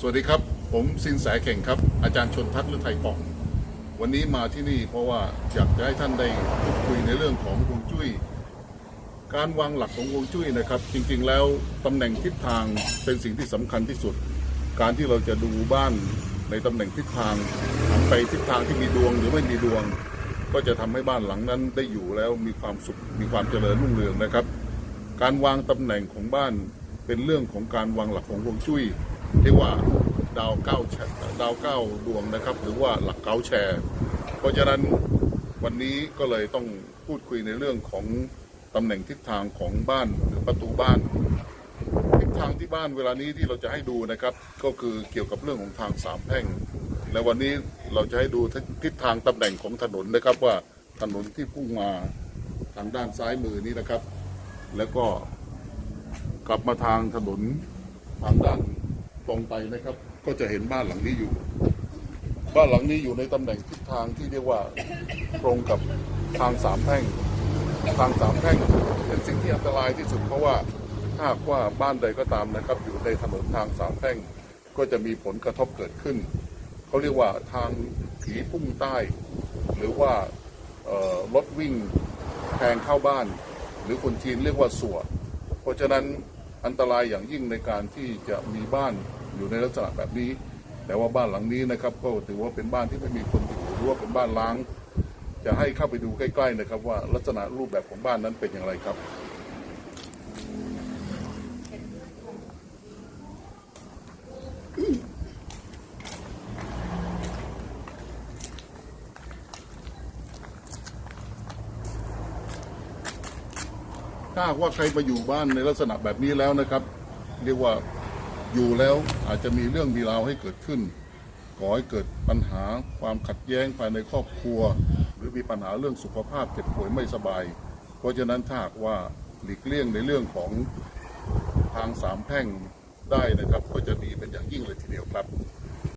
สวัสดีครับ ผมสินแสเข่งครับ อาจารย์ชนทัศน์ฤทัยปอง วันนี้มาที่นี่เพราะว่าอยากจะให้ท่านได้พูดคุยในเรื่องของฮวงจุ้ย การวางหลักของฮวงจุ้ยนะครับ จริงๆแล้วตำแหน่งทิศทางเป็นสิ่งที่สำคัญที่สุด การที่เราจะดูบ้านในตำแหน่งทิศทางหันไปทิศทางที่มีดวงหรือไม่มีดวง ก็จะทำให้บ้านหลังนั้นได้อยู่แล้วมีความสุขมีความเจริญรุ่งเรืองนะครับ การวางตำแหน่งของบ้านเป็นเรื่องของการวางหลักของฮวงจุ้ย เรียกว่าดาวเก้าดาวเก้าดวงนะครับ หรือว่าหลักเก้าแชร์ เพราะฉะนั้นวันนี้ก็เลยต้องพูดคุยในเรื่องของตำแหน่งทิศทางของบ้านหรือประตูบ้าน ทิศทางที่บ้านเวลานี้ที่เราจะให้ดูนะครับ ก็คือเกี่ยวกับเรื่องของทางสามแพร่งและวันนี้เราจะให้ดูทิศทางตำแหน่งของถนนนะครับว่าถนนที่พุ่งมาทางด้านซ้ายมือนี้นะครับ แล้วก็กลับมาทางถนนทางด้าน ตรงไปนะครับ ก็จะเห็นบ้านหลังนี้อยู่ บ้านหลังนี้อยู่ในตำแหน่งทิศทางที่เรียกว่าตรงกับทางสามแพ่ง ทางสามแพ่งเป็นสิ่งที่อันตรายที่สุดเพราะว่าถ้าว่าบ้านใดก็ตามนะครับ อยู่ในถนนทางสามแพ่ง ก็จะมีผลกระทบเกิดขึ้นเขาเรียกว่าทางผีพุ่งใต้ หรือว่ารถวิ่งแทงเข้าบ้าน หรือคนจีนเรียกว่าสัวเพราะฉะนั้น อันตรายอย่างยิ่งในการที่จะมีบ้านอยู่ในลักษณะแบบนี้ แต่ว่าบ้านหลังนี้นะครับ ก็ถือว่าเป็นบ้านที่ไม่มีคนอยู่หรือว่าเป็นบ้านล้าง จะให้เข้าไปดูใกล้ ๆ นะครับ ว่าลักษณะรูปแบบของบ้านนั้นเป็นอย่างไรครับ ถ้าว่าใครมาอยู่บ้านในลักษณะแบบนี้แล้วนะครับ เรียกว่าอยู่แล้วอาจจะมีเรื่องมีราวให้เกิดขึ้นก่อให้เกิดปัญหาความขัดแย้งภายในครอบครัว หรือมีปัญหาเรื่องสุขภาพเจ็บป่วยไม่สบาย เพราะฉะนั้นถ้าว่าหลีกเลี่ยงในเรื่องของทางสามแพ่งได้นะครับ ก็จะดีเป็นอย่างยิ่งเลยทีเดียวครับ